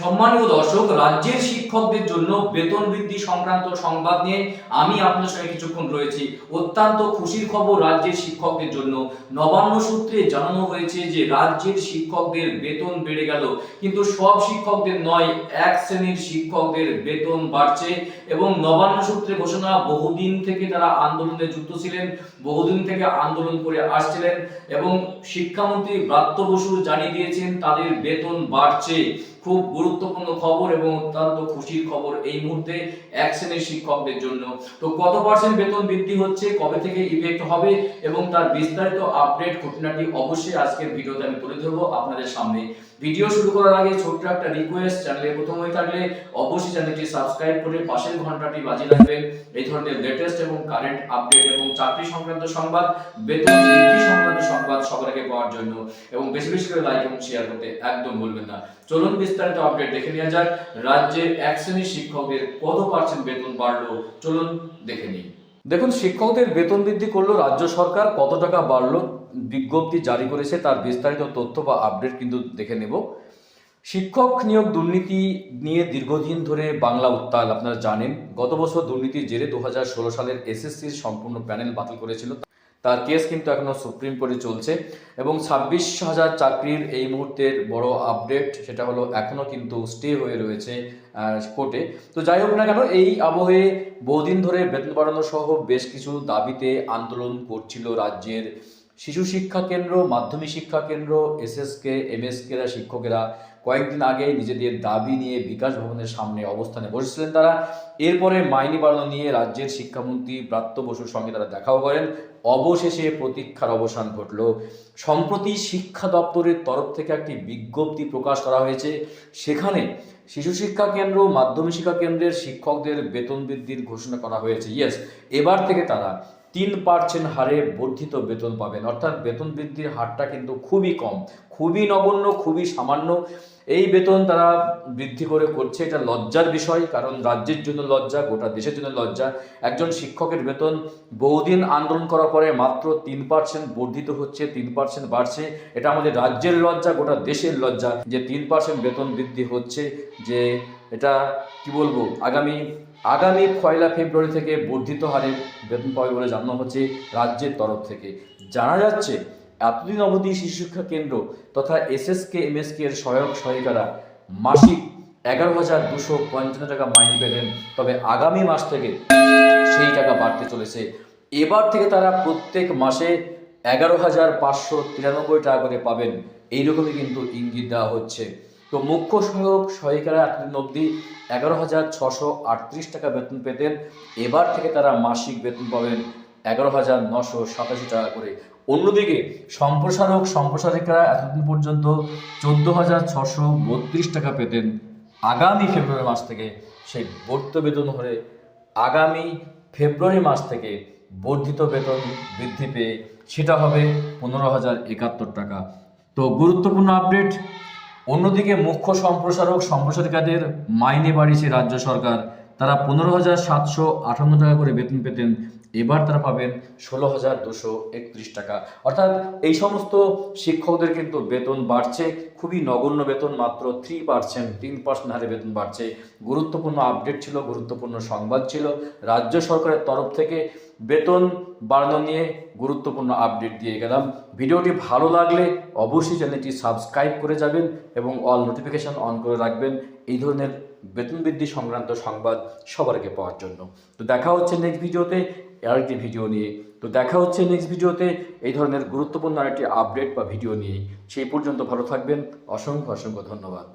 সম্মানীয় দর্শক, রাজ্যের শিক্ষকদের জন্য বেতন বৃদ্ধি সংক্রান্ত সংবাদ নিয়ে আমি আপনার সঙ্গে কিছুক্ষণ রয়েছি। অত্যন্ত খুশির খবর, রাজ্যের শিক্ষকদের জন্য। নবান্ন সূত্রে জানানো হয়েছে যে, রাজ্যের শিক্ষকদের বেতন বেড়ে গেল। কিন্তু সব শিক্ষকদের নয়, এক শ্রেণির শিক্ষকদের বেতন বাড়ছে এবং নবান্ন সূত্রে ঘোষণা, বহুদিন থেকে তারা আন্দোলনে যুক্ত ছিলেন, বহুদিন থেকে আন্দোলন করে আসছিলেন এবং শিক্ষামন্ত্রী ব্রাত্য বসু জানিয়ে দিয়েছেন, তাদের বেতন বাড়ছে। খুব গুরুত্বপূর্ণ খবর এবং অত্যন্ত খুশির খবর এই মুহূর্তে এক শ্রেণির শিক্ষকদের জন্য। তো কত পার্সেন্ট বেতন বৃদ্ধি হচ্ছে, কবে থেকে ইফেক্ট হবে এবং তার বিস্তারিত আপডেট ঘটনাটি অবশ্যই আজকের ভিডিওতে আমি তুলে ধরবো আপনাদের সামনে। ভিডিও শুরু করার আগে ছোট্ট একটা রিকোয়েস্ট চ্যানেলে প্রথম হয়ে থাকলে অবশ্যই চ্যানেলটি সাবস্ক্রাইব করে পাশের ঘন্টাটি বাজিয়ে রাখবেন। এই ধরনের লেটেস্ট এবং কারেন্ট আপডেট এবং চাকরি সংক্রান্ত সংবাদ, বেতন সংক্রান্ত সংবাদ সবার আগে পাওয়ার জন্য এবং বেশি বেশি করে লাইক এবং শেয়ার করতে একদম ভুলবেন না। চলুন বিস্তারিত আপডেট দেখে নেওয়া যাক। রাজ্যের এক শ্রেণির শিক্ষকদের কত পার্সেন্ট বেতন বাড়লো? চলুন দেখে নিই। দেখুন, শিক্ষকদের বেতন বৃদ্ধি করল রাজ্য সরকার কত টাকা বাড়লো বিজ্ঞপ্তি জারি করেছে তার বিস্তারিত তথ্য বা আপডেট কিন্তু দেখে নেব। শিক্ষক নিয়োগ দুর্নীতি নিয়ে দীর্ঘদিন ধরে বাংলা উত্তাল, আপনারা জানেন। গত বছর দুর্নীতির জেরে দু হাজার ষোলো সালের এসএসসির সম্পূর্ণ প্যানেল বাতিল করেছিল তার কেস কিন্তু এখনও সুপ্রিম কোর্টে চলছে এবং ছাব্বিশ হাজার চাকরির এই মুহূর্তের বড় আপডেট সেটা হলো এখনও কিন্তু স্টে হয়ে রয়েছে কোর্টে। তো যাই হোক না কেন, এই আবহে বহুদিন ধরে বেতন বাড়ানো সহ বেশ কিছু দাবিতে আন্দোলন করছিল রাজ্যের শিশু শিক্ষা কেন্দ্র, মাধ্যমিক শিক্ষা কেন্দ্র এসএসকে এমএসকেরা শিক্ষকেরা কয়েকদিন আগে নিজেদের দাবি নিয়ে বিকাশ ভবনের সামনে অবস্থানে বসেছিলেন তারা। এরপরে মাইনি বাড়ানো নিয়ে রাজ্যের শিক্ষামন্ত্রী ব্রাত্য বসুর সঙ্গে তারা দেখাও করেন। অবশেষে প্রতীক্ষার অবসান ঘটল। সম্প্রতি শিক্ষা দপ্তরের তরফ থেকে একটি বিজ্ঞপ্তি প্রকাশ করা হয়েছে। সেখানে শিশু শিক্ষা কেন্দ্র, মাধ্যমিক শিক্ষা কেন্দ্রের শিক্ষকদের বেতন বৃদ্ধির ঘোষণা করা হয়েছে। ইয়েস এবার থেকে তারা তিন পার্সেন্ট হারে বর্ধিত বেতন পাবেন। অর্থাৎ বেতন বৃদ্ধির হারটা কিন্তু খুবই কম, খুবই নগণ্য, খুবই সামান্য। এই বেতন তারা বৃদ্ধি করে করছে, এটা লজ্জার বিষয়, কারণ রাজ্যের জন্য লজ্জা, গোটা দেশের জন্য লজ্জা। একজন শিক্ষকের বেতন বহুদিন আন্দোলন করার পরে মাত্র তিন পার্সেন্ট বর্ধিত হচ্ছে, তিন পার্সেন্ট বাড়ছে। এটা আমাদের রাজ্যের লজ্জা, গোটা দেশের লজ্জা। যে তিন পার্সেন্ট বেতন বৃদ্ধি হচ্ছে, যে এটা কি বলব, আগামী আগামী পয়লা ফেব্রুয়ারি থেকে বর্ধিত হারে বেতন পাবে বলে জানানো হচ্ছে রাজ্যের তরফ থেকে। জানা যাচ্ছে, এতদিন অবধি শিশু শিক্ষা কেন্দ্র তথা এসএসকে, এমএসকে এর সহায়ক সহায়িকারা মাসিক এগারো হাজার দুশো পঞ্চান্ন টাকা মাইনে পেলেন। তবে আগামী মাস থেকে সেই টাকা বাড়তে চলেছে। এবার থেকে তারা প্রত্যেক মাসে এগারো হাজার পাঁচশো তিরানব্বই টাকা করে পাবেন। এইরকমই কিন্তু ইঙ্গিত দেওয়া হচ্ছে। তো মুখ্য সহায়ক সহায়িকারা এতদিন অবধি এগারো হাজার ছশো আটত্রিশ টাকা বেতন পেতেন। এবার থেকে তারা মাসিক বেতন পাবেন এগারো হাজার নশো সাতাশি টাকা করে। অন্যদিকে সম্প্রসারক সম্প্রসারিকারা এতদিন পর্যন্ত চোদ্দ হাজার ছশো বত্রিশ টাকা পেতেন। আগামী ফেব্রুয়ারি মাস থেকে সেই বর্ধিত বেতন হলে আগামী ফেব্রুয়ারি মাস থেকে বর্ধিত বেতন বৃদ্ধি পেয়ে সেটা হবে পনেরো হাজার একাত্তর টাকা। তো গুরুত্বপূর্ণ আপডেট অন্যদিকে মুখ্য সম্প্রসারক সম্প্রসারিকাদের মাইনে বাড়িয়েছে রাজ্য সরকার। তারা পনেরো হাজার সাতশো আটান্ন টাকা করে বেতন পেতেন। এবার তারা পাবেন ষোলো হাজার দুশো একত্রিশ টাকা। অর্থাৎ এই সমস্ত শিক্ষকদের কিন্তু বেতন বাড়ছে। খুবই নগণ্য বেতন, মাত্র থ্রি পার্সেন্ট তিন পার্সেন্ট হারে বেতন বাড়ছে। গুরুত্বপূর্ণ আপডেট ছিল, গুরুত্বপূর্ণ সংবাদ ছিল। রাজ্য সরকারের তরফ থেকে বেতন বাড়ানো নিয়ে গুরুত্বপূর্ণ আপডেট দিয়ে গেলাম। ভিডিওটি ভালো লাগলে অবশ্যই চ্যানেলটি সাবস্ক্রাইব করে যাবেন এবং অল নোটিফিকেশন অন করে রাখবেন। এই ধরনের বেতন বৃদ্ধি সংক্রান্ত সংবাদ সবার আগে পাওয়ার জন্য। তো দেখা হচ্ছে নেক্সট ভিডিওতে আরেকটি ভিডিও নিয়ে। তো দেখা হচ্ছে নেক্সট ভিডিওতে। এই ধরনের গুরুত্বপূর্ণ আরেকটি আপডেট বা ভিডিও নিয়ে। সেই পর্যন্ত ভালো থাকবেন। অসংখ্য অসংখ্য ধন্যবাদ।